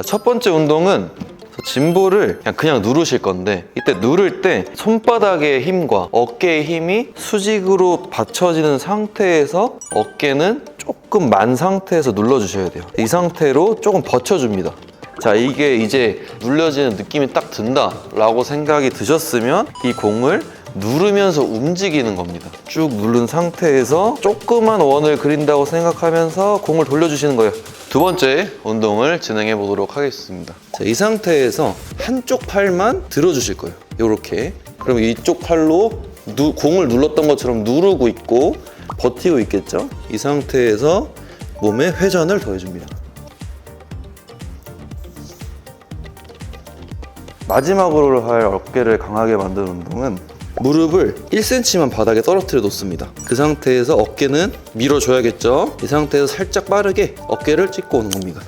자, 첫 번째 운동은 짐볼을 그냥, 그냥 누르실 건데 이때 누를 때 손바닥의 힘과 어깨의 힘이 수직으로 받쳐지는 상태에서 어깨는 조금 만 상태에서 눌러주셔야 돼요. 이 상태로 조금 버텨줍니다. 자, 이게 이제 눌려지는 느낌이 딱 든다 라고 생각이 드셨으면 이 공을 누르면서 움직이는 겁니다. 쭉 누른 상태에서 조그만 원을 그린다고 생각하면서 공을 돌려주시는 거예요. 두 번째 운동을 진행해 보도록 하겠습니다. 자, 이 상태에서 한쪽 팔만 들어주실 거예요. 이렇게. 그럼 이쪽 팔로 누- 공을 눌렀던 것처럼 누르고 있고 버티고 있겠죠? 이 상태에서 몸에 회전을 더해줍니다. 마지막으로 할 어깨를 강하게 만드는 운동은 무릎을 1cm만 바닥에 떨어뜨려 놓습니다. 그 상태에서 어깨는 밀어줘야겠죠? 이 상태에서 살짝 빠르게 어깨를 찍고 오는 겁니다.